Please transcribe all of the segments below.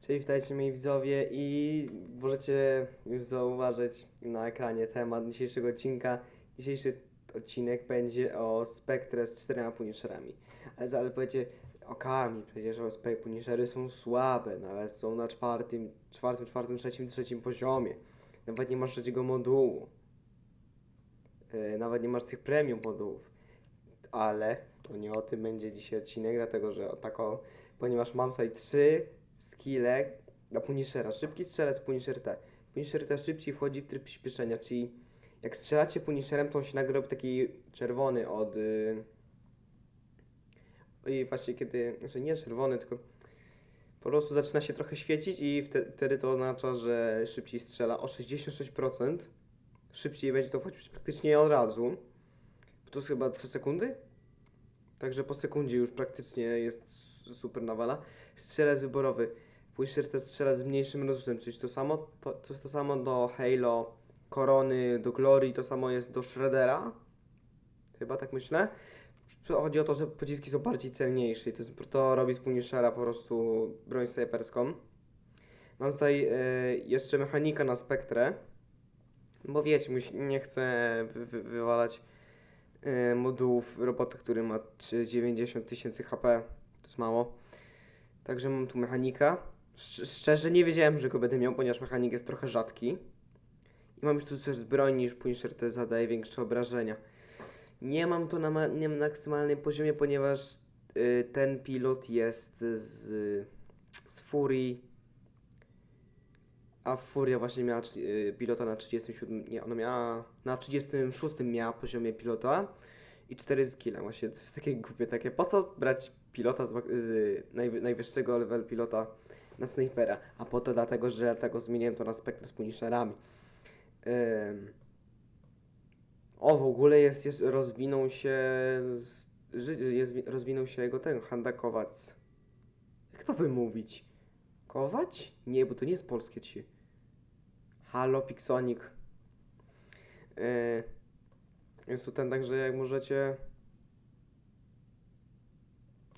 Cześć, witajcie moi widzowie i możecie już zauważyć na ekranie temat dzisiejszego odcinka. Dzisiejszy odcinek będzie o Spectre z czterema Punisherami. Ale zaraz powiecie, okami, przecież OSP Punishery są słabe, nawet są na czwartym, czwartym, czwartym, trzecim, trzecim poziomie. Nawet nie masz trzeciego modułu. Yy, nawet nie masz tych premium modułów. Ale to nie o tym będzie dzisiaj odcinek, dlatego że o tako, ponieważ mam tutaj trzy skille na Punishera. Szybki strzelec Punisher T. Punisher T szybciej wchodzi w tryb przyspieszenia, czyli jak strzelacie Punisherem, to on się nagle robi taki czerwony od... Yy... I właśnie kiedy, znaczy nie czerwony, tylko po prostu zaczyna się trochę świecić i wte- wtedy to oznacza, że szybciej strzela o 66%. Szybciej będzie to wchodzić praktycznie od razu. To jest chyba 3 sekundy? Także po sekundzie już praktycznie jest super nawala. Strzelec wyborowy. Punisher też strzela z mniejszym rozrzutem, czyli to samo, to, to, samo do Halo, Korony, do Glory, to samo jest do Shreddera. Chyba tak myślę. Chodzi o to, że pociski są bardziej celniejsze i to, to robi z Punishera po prostu broń snajperską. Mam tutaj e, jeszcze mechanika na Spectre, bo wiecie, nie chcę wy, wy, wywalać e, modułów robota, który ma 3 90 tysięcy HP. To jest mało. Także mam tu mechanika. Sz- szczerze nie wiedziałem, że go będę miał, ponieważ mechanik jest trochę rzadki. I mam już tu też z broni, niż Punisher te zadaje większe obrażenia. Nie mam to na, ma- maksymalnym poziomie, ponieważ y, ten pilot jest z, z Furii. A Furia właśnie miała y, pilota na 37. Nie, ona miała na 36 miała poziomie pilota i 4 skilla. Właśnie to jest takie głupie, takie po co brać pilota z, z najwy- najwyższego level pilota na snajpera? A po to dlatego, że dlatego zmieniłem to na Spectre z Punisherami. Ym. O, w ogóle jest, jest rozwinął się, jest, wi- rozwinął się jego ten, Handa Kowac. Jak to wymówić? Kować? Nie, bo to nie jest polskie ci. Halo, Pixonic. Yy, jest tu ten, także jak możecie...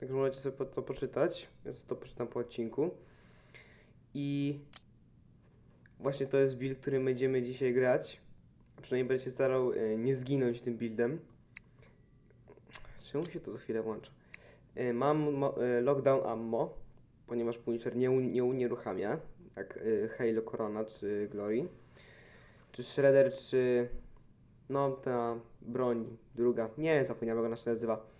Jak możecie sobie to poczytać. Ja sobie to poczytam po odcinku. I właśnie to jest build, którym będziemy dzisiaj grać. Przynajmniej będę się starał e, nie zginąć tym buildem. Czemu się to za chwilę włącza? E, Mam e, lockdown ammo, ponieważ Punisher nie, nie unieruchamia, jak Halo Corona czy Glory. Czy Shredder, czy no ta broń druga, nie zapomniałem jak ona się nazywa.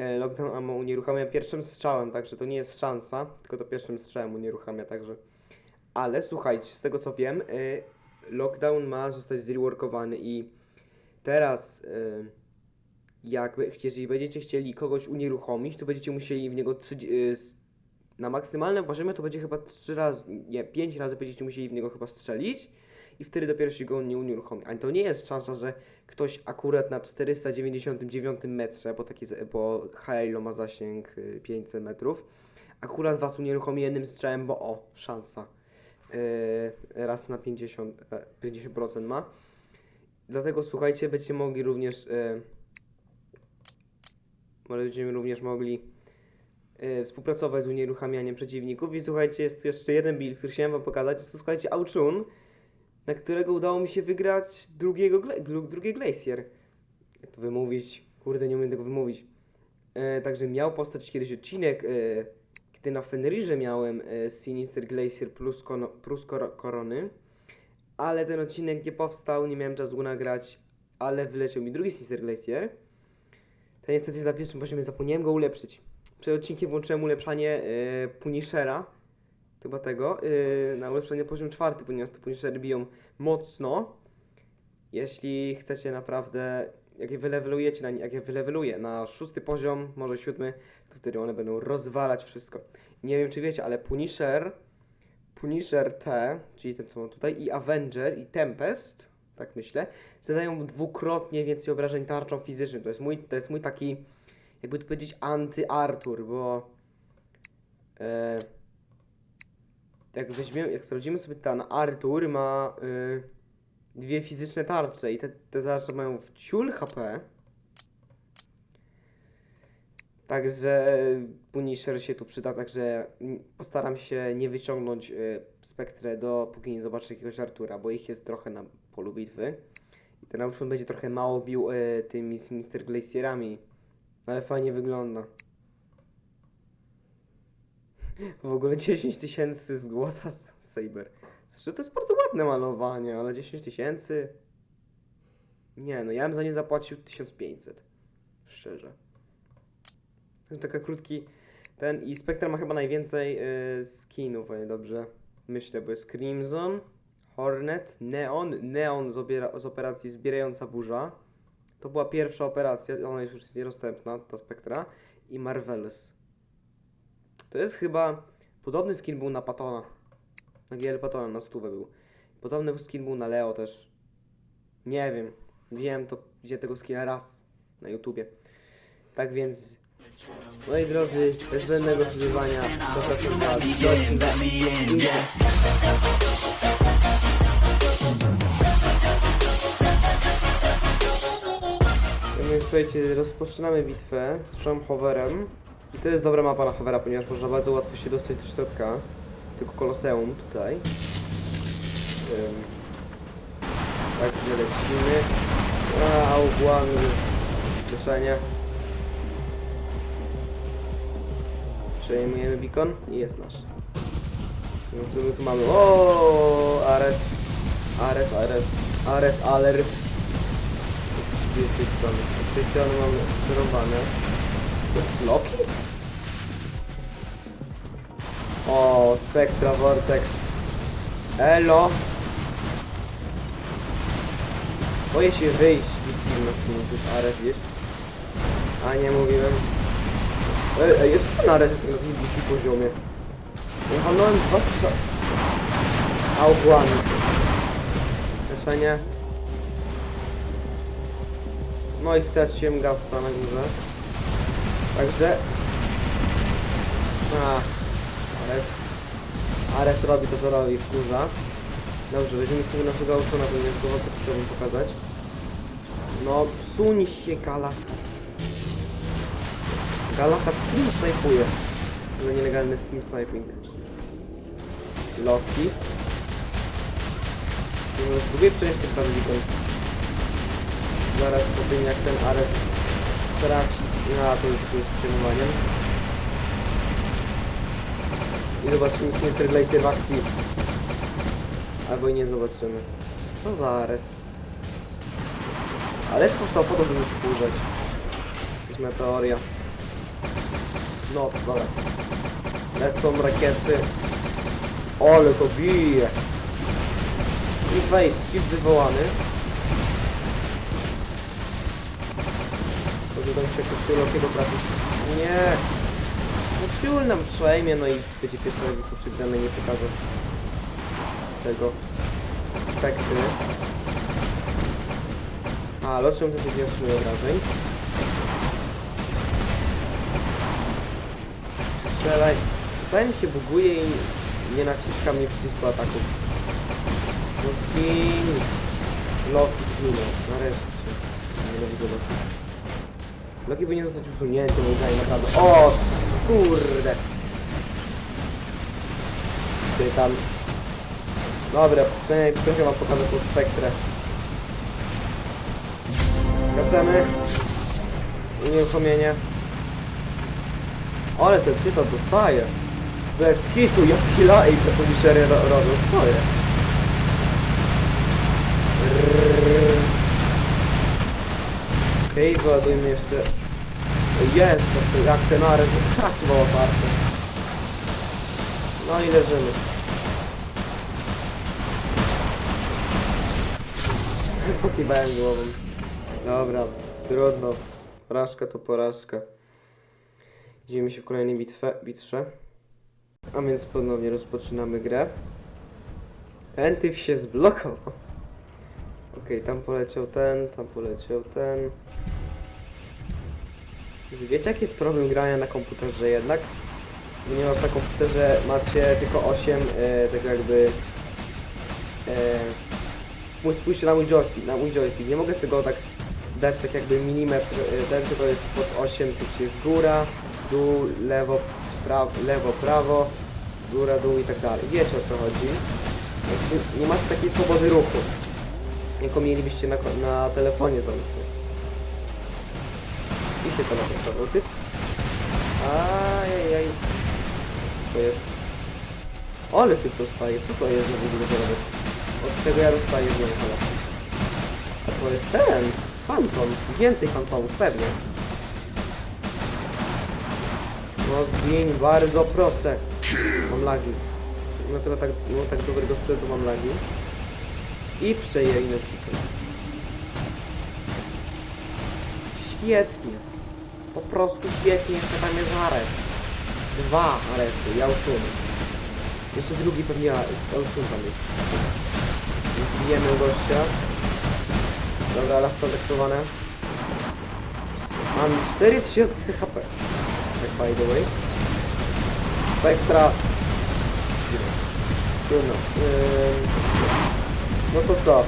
E, Lockdown ammo unieruchamia pierwszym strzałem, także to nie jest szansa, tylko to pierwszym strzałem unieruchamia, także. Ale słuchajcie, z tego co wiem, y, lockdown ma zostać zreworkowany i teraz y, jakby, jeżeli będziecie chcieli kogoś unieruchomić, to będziecie musieli w niego trzy, y, s- na maksymalnym poziomie to będzie chyba trzy razy, nie, pięć razy będziecie musieli w niego chyba strzelić i wtedy dopiero się go nie unieruchomi. A to nie jest szansa, że ktoś akurat na 499 metrze, bo, taki, bo Halo ma zasięg y, 500 metrów, akurat was unieruchomi jednym strzałem, bo o, szansa. Yy, raz na 50, e, 50% ma. Dlatego słuchajcie, będziecie mogli również yy, będziemy również mogli yy, współpracować z unieruchamianiem przeciwników. I słuchajcie, jest tu jeszcze jeden build, który chciałem wam pokazać. Jest to słuchajcie Auchun, na którego udało mi się wygrać drugiego, drugi Glacier. Jak to wymówić? Kurde, nie umiem tego wymówić. E, także miał powstać kiedyś odcinek, e, kiedy na Fenrirze miałem e, Sinister Glacier plus, kono, plus kor korony, ale ten odcinek nie powstał, nie miałem czasu go nagrać, ale wyleciał mi drugi Sinister Glacier. Ten niestety jest na pierwszym poziomie, zapomniałem go ulepszyć. Przed odcinkiem włączyłem ulepszanie e, Punishera, chyba tego, e, na ulepszenie poziom czwarty, ponieważ te Punishery biją mocno. Jeśli chcecie naprawdę, jak je wylewelujecie, na, jak je na szósty poziom, może siódmy, to wtedy one będą rozwalać wszystko. Nie wiem, czy wiecie, ale Punisher, Punisher T, czyli ten, co mam tutaj, i Avenger, i Tempest, tak myślę, zadają dwukrotnie więcej obrażeń tarczą fizycznym. To jest mój, to jest mój taki, jakby to powiedzieć, anty-Arthur, bo e, jak weźmiemy, jak sprawdzimy sobie ten Arthur ma e, dwie fizyczne tarcze i te, te tarcze mają w ciul HP. Także Punisher się tu przyda, także mm, postaram się nie wyciągnąć y, Spektrę dopóki nie zobaczę jakiegoś Artura, bo ich jest trochę na polu bitwy. I ten Aushun będzie trochę mało bił y, tymi Sinister Glacierami, ale fajnie wygląda. W ogóle 10 tysięcy złota z Saber. Znaczy, to jest bardzo ładne malowanie, ale 10 tysięcy... Nie, no ja bym za nie zapłacił 1500. Szczerze. Taka krótki ten i Spectre ma chyba najwięcej y, skinów, o nie dobrze myślę, bo jest Crimson, Hornet, Neon, Neon z, obiera, z operacji Zbierająca Burza. To była pierwsza operacja, ona już jest niedostępna, ta Spectra. I Marvelous. To jest chyba, podobny skin był na Patona. Na GL Patona, na stówę był. Podobny skin był na Leo też. Nie wiem, widziałem to, widziałem tego skina raz na YouTubie. Tak więc Moi drodzy, bez zbędnego przeżywania, zapraszam Was. No słuchajcie, rozpoczynamy bitwę z trzem hoverem. I to jest dobra mapa na hovera, ponieważ można bardzo łatwo się dostać do środka tego koloseum tutaj. Ym. Także lecimy. A, ugłany. Leczenie. Przejmujemy beacon i jest nasz. No co my tu mamy? O, Ares. Ares, Ares. Ares alert. To co się dzieje z tej strony? Z tej strony mamy przerąbane. To jest Loki? O, Spectra Vortex. Elo. Boję się wyjść z na stream, to jest Ares, wiesz? A nie mówiłem. Ej, ej, jest ten Ares jest na takim bliskim poziomie. Ja walnąłem dwa strzały. Augłany. Leczenie. No i straciłem gasta na górze. Także... A, Ares... Ares robi to co robi, wkurza. Dobrze, weźmiemy sobie naszego auczona, ponieważ go wam też chciałbym pokazać. No, suń się, Galach. Galahad stream snajpuje. Co to za nielegalny stream sniping? Loki. No, Spróbuję przejąć ten prawdziwy. Zaraz po tym jak ten Ares straci. A to już jest przejmowaniem. I zobaczymy Sinister Glacier w akcji. Albo i nie zobaczymy. Co za Ares? Ares powstał po to, żeby wkurzać. To jest moja teoria. No, dobra. Lecą rakiety. Ole to bije. I wejść, skip wywołany. Może tam się jakoś tylu kiedy trafić. Nie. Ciul nam przejmie, no i będzie pierwszy raz co przegramy nie pokażę tego spektry. A, loczem też otrzymuje obrażeń. Strzelaj. Mi się buguje i nie naciska mnie przycisku ataku. No zgin. Loki zginął. Nareszcie. Loki. Loki powinien zostać usunięty, moim zdaniem naprawdę. O, kurde. Ty tam. Dobra, przynajmniej trochę wam pokażę tą spektrę. Skaczemy. Unieruchomienie. Ale ten tytan dostaje. Bez kitu, jak killa i te punishery ro robią swoje. Rrrr. Okej, okay, wyładujmy jeszcze... Jest, jak ten ares chyba otwarty. No i leżymy. Pokiwałem głową. Dobra, trudno. Porażka to porażka. Widzimy się w kolejnej bitwie, bitwze. A więc ponownie rozpoczynamy grę. Entyw się zblokował. Okej, tam poleciał ten, tam poleciał ten. Wiecie jaki jest problem grania na komputerze jednak? Ponieważ na komputerze macie tylko 8, e, tak jakby... E, spójrzcie na mój joystick, na mój joystick. Nie mogę z tego tak dać tak jakby milimetr, y, ten tylko jest pod 8, gdzie jest góra, dół, lewo, prawo, lewo, prawo, góra, dół i tak dalej. Wiecie o co chodzi. Nie macie takiej swobody ruchu, jaką mielibyście na, na telefonie załóżmy. I się teleportował typ. Ajajaj. To jest? Ale ty tu staje, co to jest w ogóle za robot? Od czego ja dostaję z ale... A to jest ten! Fantom. Więcej fantomów, pewnie. No zgiń, bardzo proszę. Mam lagi. Dlatego tak, no tak dobrego sprzętu mam lagi. I przejęli Świetnie. Po prostu świetnie, jeszcze tam jest ares. Dwa aresy, jałczuny. Jeszcze drugi pewnie jałczun tam jest. Więc bijemy gościa. Dobra, las kontaktowane. Mam 4000 HP. Tak by the way. Spektra. Trudno. Ym... No to co?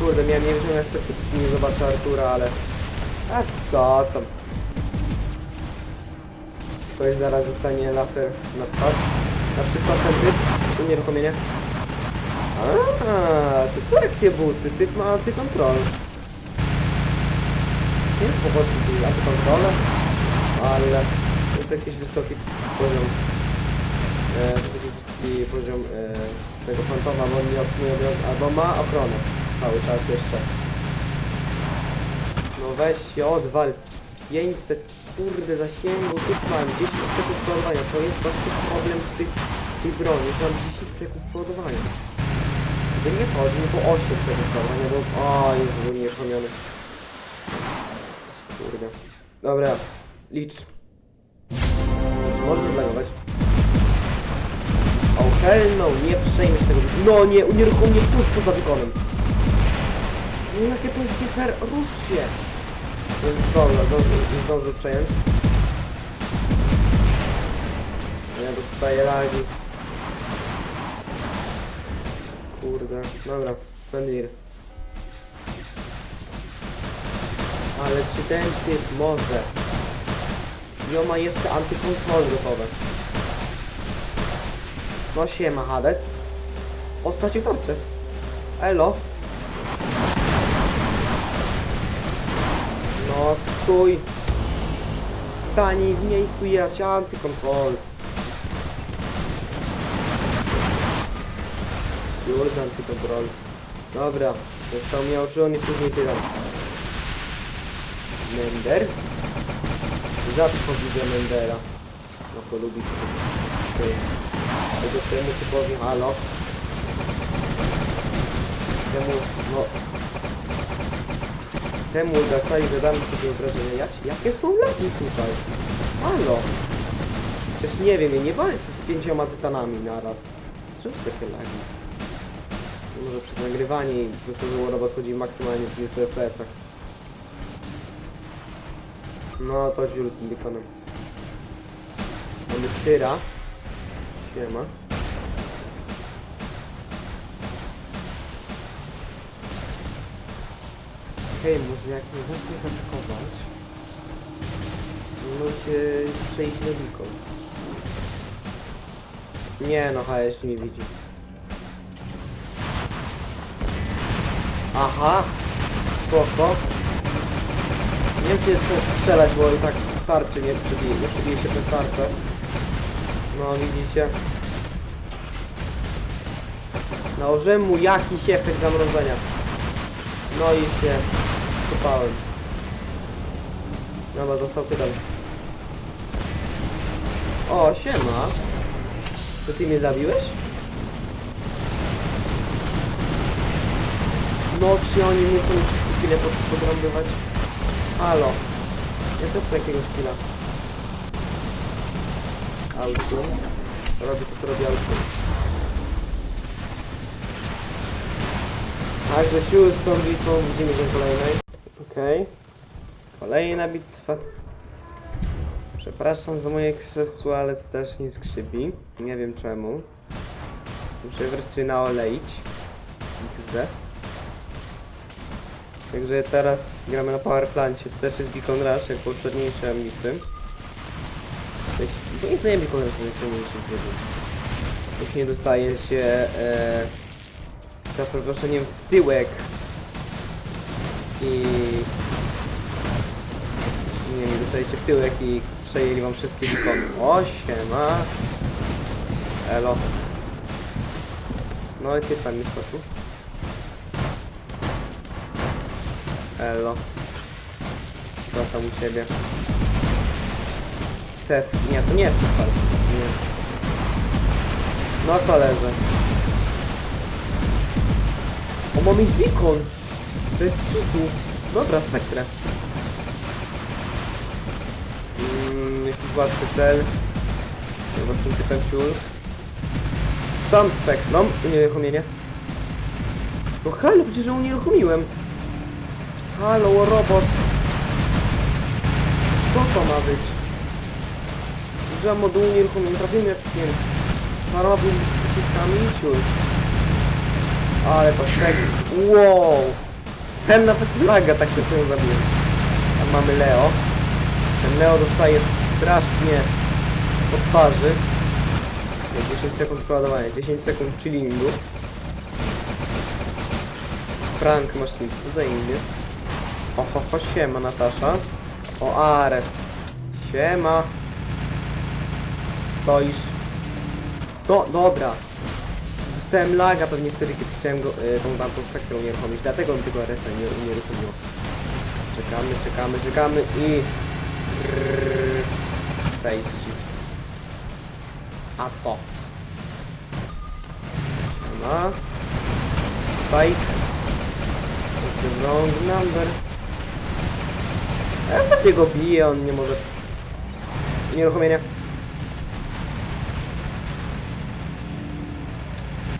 Kurde, miałem nie wiem, aspekty, nie zobaczę Artura, ale... A co tam? Ktoś zaraz dostanie laser na twarz. Na przykład ten typ. Unieruchomienie. A, to tu jakie buty? Typ ma antykontrol. Nie po prostu tu antykontrolę, ale to jest jakiś wysoki poziom. E, wysoki poziom e, tego fantoma, bo on nie otrzymuje obrazu, albo ma ochronę cały czas jeszcze. No weź się odwal. 500 kurde zasięgu, tu mam 10 sekund przeładowania. To jest właśnie problem z tych, tej broni. Mam 10 sekund przeładowania. Gdyby nie to, to 8 sekund przeładowania, bo... O, już był nieruchomiony. Kurde. Dobra, licz. Możesz zlagować? O hell no, nie przejmiesz tego. No nie, unieruchom mnie tuż poza bekonem. No jakie to jest fair, rusz się. Zdążył, zdążył, zdążył przejąć. Ja dostaję lagi. Kurde, dobra, Fenrir. Ale czy ten typ może? I on ma jeszcze antykontrol gotowe. No siema Hades. O, stracił tarczę. Elo. No stój. Stań w miejscu ja cię antykontrol. Już antykontrol. Dobra. Został mnie oczy, i później tyle. Mender? Rzadko widzę Mendera. No to lubi ty. Tego temu typowi halo. Temu, no... Temu Gasai zadamy sobie obrażenia. Jak, jakie są lagi tutaj? Halo! Przecież nie wiem, ja nie walczę z pięcioma tytanami naraz. Czemu są takie lagi? Może przez nagrywanie i po prostu, że robot chodzi maksymalnie 30 fps-ach. No to dziur z tym bekonem. Mamy tyra. Siema. Okej, może jak nie zaczniesz atakować, no cię przejść beacon. Nie no, ha, jeszcze nie widzi. Aha, spoko. Nie wiem czy jest strzelać, bo i tak tarczy nie przebije, nie przebije się przez tarczę. No widzicie. Nałożyłem mu jakiś efekt zamrożenia. No i się kupałem. Dobra, został tytan. O, siema. To ty mnie zabiłeś? No, czy oni muszą wszystkie chwilę pod, podrąbywać? Halo. Ja też chcę jakiegoś killa. Auciu. Robi to, co robi Auciu. Także siły z tą bitwą widzimy się kolejnej. Okej. Kolejna bitwa. Przepraszam za moje krzesło, ale strasznie skrzypi. Nie wiem czemu. Muszę wreszcie naoleić. XD. Także teraz gramy na Powerplancie. To też jest Beacon Rush, jak poprzedniejsze ambitwy. Nie Beacon Rush, to jest najmniejszym trybem. Jeśli nie dostaje się e, za przeproszeniem w tyłek i nie wiem, dostajecie w tyłek i przejęli wam wszystkie beacony. O, siema. Elo. No i ty pan mi skoczył. Elo. Co tam u ciebie? Tef. Nie, to nie jest Tefal. Nie. No to leżę. O, mam ich beacon. To jest kitu. Dobra, spektrę. Mm, jakiś łatwy cel. Chyba z tym typem ciul. Tam spektrum. Unieruchomienie. No halo, przecież ją unieruchomiłem. Halo, robot. Co to ma być? Że moduł unieruchomienia. Trafiłem jak wiem. Paroma pociskami i ciul. Ale to spektrum. Wow. Ten nawet laga tak się ją zabiłem. Tam mamy Leo. Ten Leo dostaje strasznie po twarzy. 10 sekund przeładowania, 10 sekund chillingu. Frank masz nic wzajemnie. Oho, ho, siema Natasza. O, Ares. Siema. Stoisz. Do, dobra. Dostałem laga pewnie wtedy, kiedy chciałem go, y, tą tamtą spektrą unieruchomić. Dlatego on tego Aresa nie unieruchomił. Czekamy, czekamy, czekamy i... Face shift. A co? Siema. Psych. The wrong number. Ja sobie go biję, on nie może... Nieruchomienia.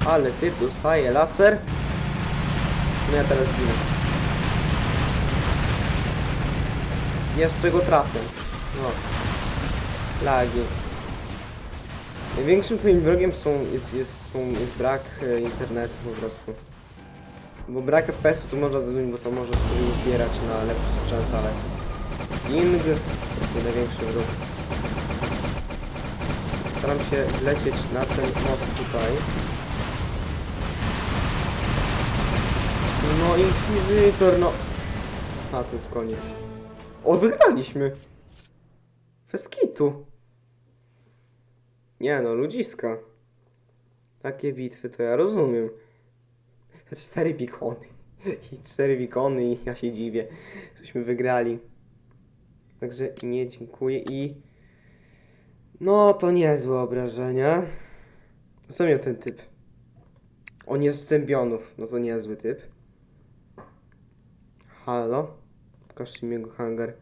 Ale typ dostaje laser. No ja teraz zginę. Jeszcze go trafię. No. Lagi. Największym twoim wrogiem są, jest, jest, są, jest brak e, internetu po prostu. Bo brak FPS-u to można zrozumieć, bo to możesz sobie uzbierać na lepszy sprzęt, ale ping to jest największy wróg. Staram się lecieć na ten most tutaj. No Inkwizytor, no... A, to już koniec. O, wygraliśmy! Bez kitu. Nie no, ludziska. Takie bitwy to ja rozumiem. Cztery bikony. I cztery bikony i ja się dziwię, żeśmy wygrali. Także nie dziękuję i... No to niezłe obrażenia. Co miał ten typ? On jest z Cembionów. No to niezły typ. Halo? Pokażcie mi jego hangar.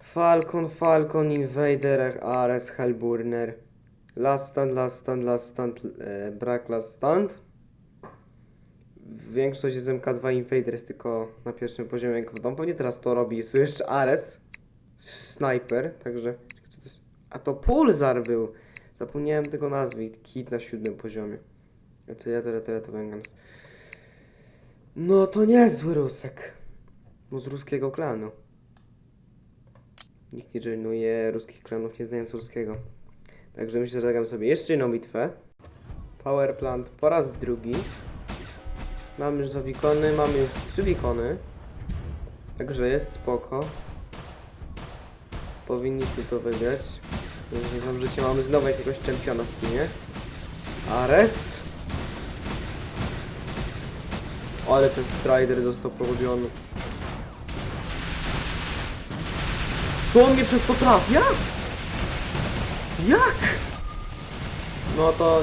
Falcon, Falcon, Invader, Ares, Hellburner. Last stand, last stand, last stand, e, brak last stand. Większość z MK2 Invader jest tylko na pierwszym poziomie jak wodą. Pewnie teraz to robi. Jest tu jeszcze Ares. Sniper, także... Co to jest? A to Pulsar był! Zapomniałem tego nazwy. Kit na siódmym poziomie. A to ja tyle, tyle to Vengeance. No to niezły Rusek. No z ruskiego klanu. Nikt nie żenuje ruskich klanów, nie znając ruskiego. Także myślę, że zagram sobie jeszcze jedną bitwę. Power plant po raz drugi. Mamy już dwa bikony, mamy już trzy bikony. Także jest spoko. Powinniśmy to wygrać. Znam życie, mamy znowu jakiegoś czempiona w teamie. Ares. Ale ten Strider został porobiony. Co on mnie przez to trafia? Jak? No to...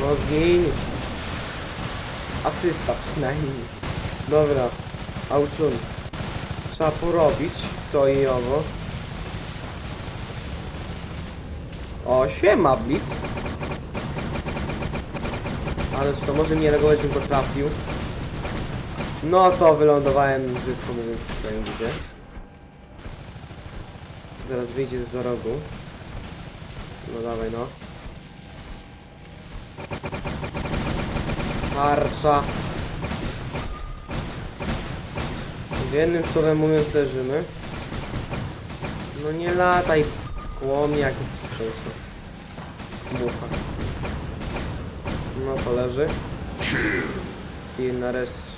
No zgiń. Asysta przynajmniej. Dobra. Auczun. Trzeba porobić to i owo. O, siema Blitz. Ale to może nie reagować bym potrafił? No to wylądowałem brzydko mówiąc w swoim widzie. Zaraz wyjdzie z rogu. No dawaj no. Tarcza. W jednym słowem mówiąc leżymy. No nie lataj koło mnie jak Mucha. No to leży. I nareszcie.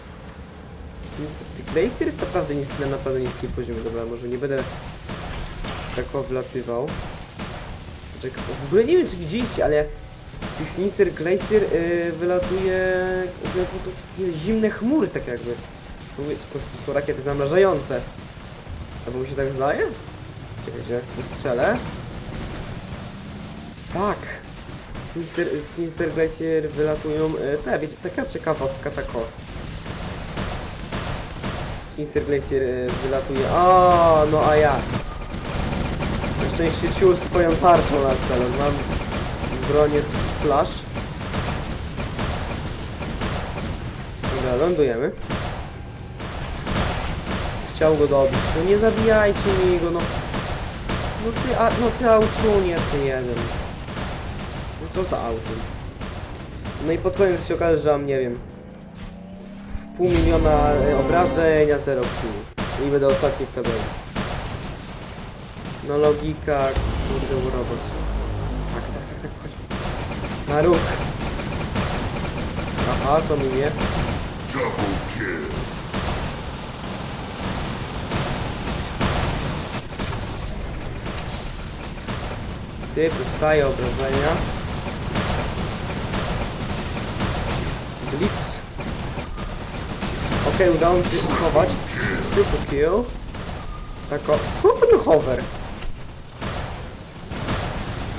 Ty Glacier jest naprawdę niski, na naprawdę niskim poziomie. Dobra, może nie będę tak wlatywał. Czekaj, w ogóle nie wiem czy widzieliście, ale z tych Sinister Glacier yy, wylatuje takie zimne chmury tak jakby. Mówię, po prostu są rakiety zamrażające. Albo mi się tak zdaje? Czekajcie, wystrzelę. Tak. Sinister, Sinister Glacier wylatują te, wiecie, taka ciekawostka tako. Sinister Glacier e, wylatuje. O, no a jak? Na szczęście ciul z twoją tarczą na celu. Mam bronię splash. Dobra, lądujemy. Chciał go dobić. No nie zabijajcie mi go, no. No ty, a, no ty autunie, ty jeden. Co za autun? No i pod koniec się okaże, że mam, nie wiem, pół miliona e, obrażeń, a zero kill. I będę ostatni w tabeli. No logika, kurde, robot. Tak, tak, tak, tak, chodź. Na ruch. Aha, co mi nie? Double kill. Ty, dostaje obrażenia. Blitz. Okej, udało mi się schować. Triple kill. Tak o... Co ten hover?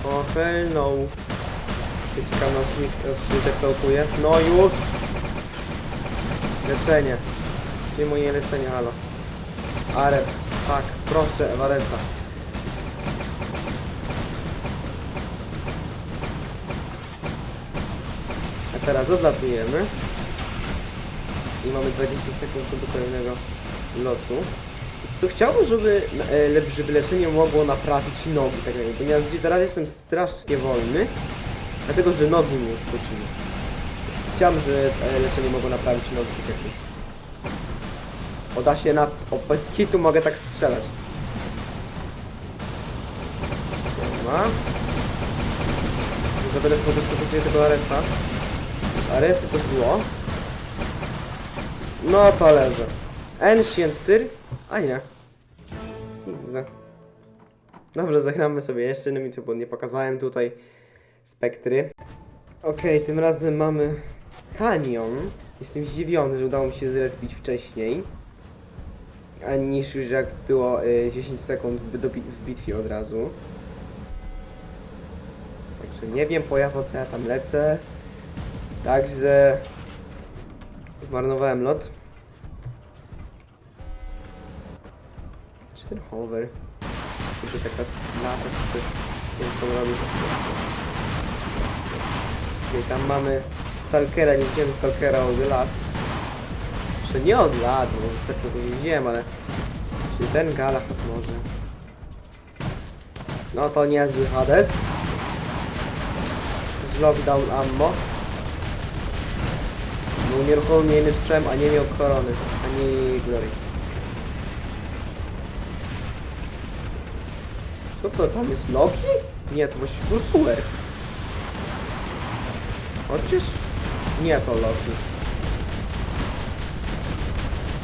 O, hell no. Ciekawe, aż się deklaruje. No już! Leczenie. Gdzie moje leczenie, halo? Ares. Tak, proszę, Evaresa. Teraz odlatujemy. I mamy 20 sekund do kolejnego lotu. Co chciałbym, żeby, e, żeby leczenie mogło naprawić nogi, tak jakby, ponieważ teraz jestem strasznie wolny, dlatego że nogi mi uszkodziły. Chciałbym, żeby e, leczenie mogło naprawić nogi, tak jakby. Oda się na... O, bez mogę tak strzelać. Ma. Może będę fokusuję tego Aresa. Aresy to zło. No to leży. Ancient Tyr? A nie. XD. Dobrze, zagramy sobie jeszcze innymi, bo nie pokazałem tutaj spektry. Okej, tym razem mamy kanion. Jestem zdziwiony, że udało mi się zrespić wcześniej. A niż już jak było y, 10 sekund w, do, w bitwie od razu. Także nie wiem po ja po co ja tam lecę. Także zmarnowałem lot. Czy ten hover? Czy taka lata czy coś? Nie wiem co on robi. Okej, tam mamy Stalkera, nie widziałem Stalkera od lat. Jeszcze nie od lat, bo ostatnio go nie widziałem, ale... Czy ten Galahad może? No to niezły Hades. Z lockdown ammo. Był nieruchomym strzem, a nie miał korony, ani glory. Co to tam jest? Loki? Nie, to musisz był Suer. Chociaż? Nie, to Loki.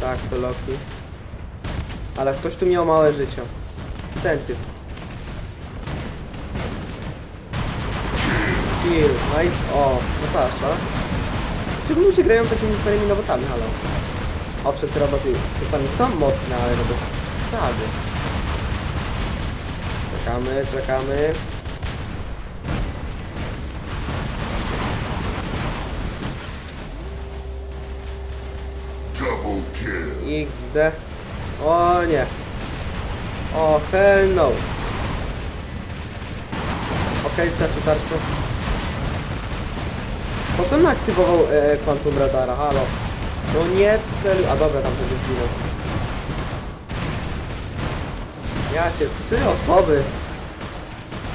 Tak, to Loki. Ale ktoś tu miał małe życie. Ten typ. Kill, nice. O, Natasza. Dlaczego ludzie grają takimi starymi robotami, halo? Owszem, te roboty czasami są mocne, ale no bez przesady. Czekamy, czekamy. XD. O nie. O hell no. Okej, starczy tarczy. Co on aktywował e, Quantum Radara? Halo. No nie celu... A dobra, tam będzie zginął. Ja cię, trzy osoby.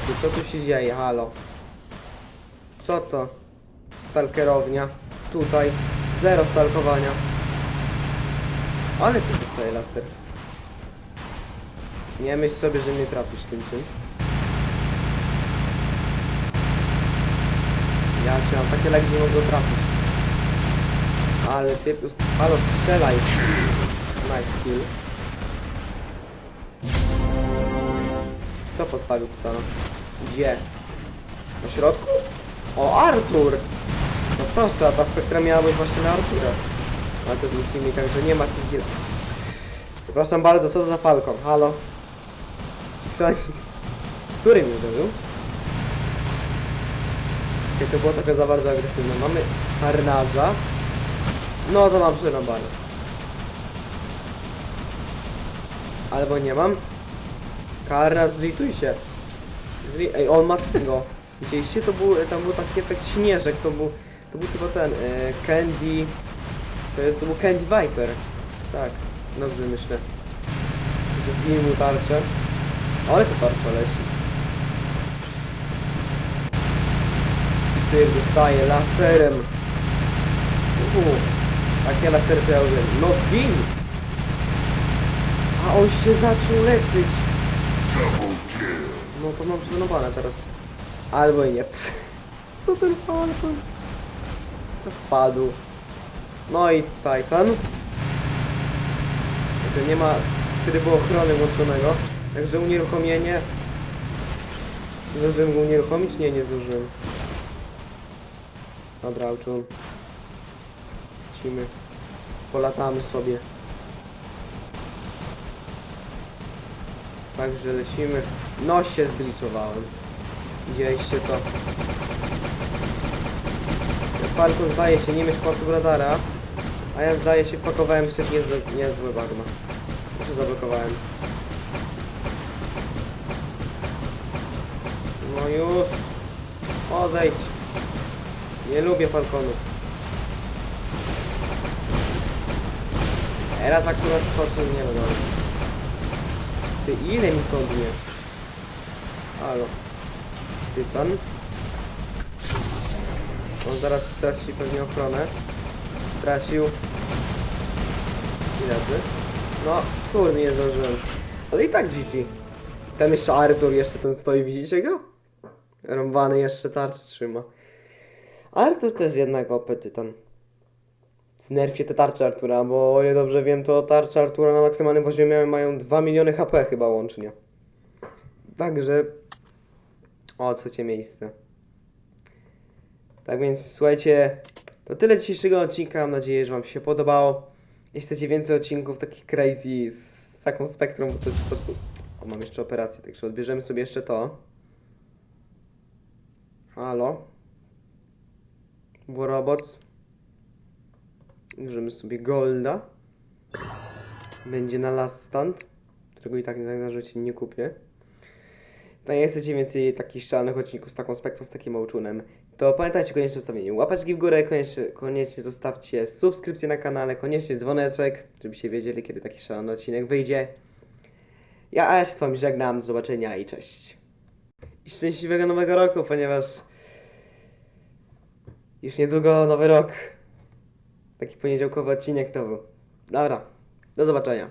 Ty, co tu się dzieje? Halo. Co to? stalkerownia. Tutaj. Zero stalkowania. Ale tu dostaje laser. Nie myśl sobie, że mnie trafisz tym czymś. Ja mam takie lagi, że mogę trafić. Ale ty plus... Halo, strzelaj. Nice kill. Kto postawił tutaj? Gdzie? Na środku? O, Artur! No proszę, a ta spektra miała być właśnie na Artura. Ale to jest ultimate, także nie ma tych kill. Przepraszam bardzo, co to za Falcon? Halo? Oni... Który mi uderzył? Okej, to było trochę za bardzo agresywne. Mamy Carnage'a. No to mam przerąbane. Albo nie mam. Carnage, zlituj się. Zli... Ej, on ma tego. Widzieliście? To był, tam był taki efekt śnieżek, to był, to był chyba ten, e, Candy, to, jest, to był Candy Viper. Tak, dobrze myślę. Że zbił mu tarczę. Ale to tarcza leci. I ty dostaje laserem. Uhu. Takie lasery to ja mówię, no zgin! A on się zaczął leczyć. No to mam przenowane teraz. Albo i nie. Co ten Falcon? Spadł. No i Titan. To nie ma trybu ochrony włączonego. Także unieruchomienie. Zdążyłem go unieruchomić? Nie, nie zdążyłem. Dobra. Lecimy. Polatamy sobie. Także lecimy. No się zgliczowałem. Widzieliście to. Falcon zdaje się nie mieć portu radara, a ja zdaje się wpakowałem się w niezłe, niezłe bagno. Już się zablokowałem. No już. Odejdź. Nie lubię falconów. Teraz akurat skoczył, nie no dobra. Ty ile mi to dnie? Halo. Tytan. On zaraz straci pewnie ochronę. Stracił. I leży. No, kurde, nie zdążyłem. Ale i tak GG. Tam jeszcze Artur jeszcze ten stoi, widzicie go? Rąbany jeszcze tarczy trzyma. Artur to jest jednak OP Tytan. Znerfie te tarcze Artura, bo o ile dobrze wiem, to tarcze Artura na maksymalnym poziomie mają 2 miliony HP chyba łącznie. Także... O, trzecie miejsce. Tak więc słuchajcie, to tyle dzisiejszego odcinka. Mam nadzieję, że Wam się podobało. Jeśli chcecie więcej odcinków takich crazy z taką spektrum, bo to jest po prostu. O, mam jeszcze operację, także odbierzemy sobie jeszcze to. Halo. Robots. Bierzemy sobie Golda. Będzie na last stand, którego i tak na zarzucie nie kupię. To nie chcecie więcej takich szczelnych odcinków z taką spektrum, z takim ołczunem, to pamiętajcie koniecznie o zostawieniu łapeczki w górę, koniecznie, koniecznie zostawcie subskrypcję na kanale, koniecznie dzwoneczek, żebyście wiedzieli, kiedy taki szalony odcinek wyjdzie. Ja, ja się z wami żegnam, do zobaczenia i cześć. I szczęśliwego nowego roku, ponieważ już niedługo nowy rok. Taki poniedziałkowy odcinek to był. Dobra, do zobaczenia.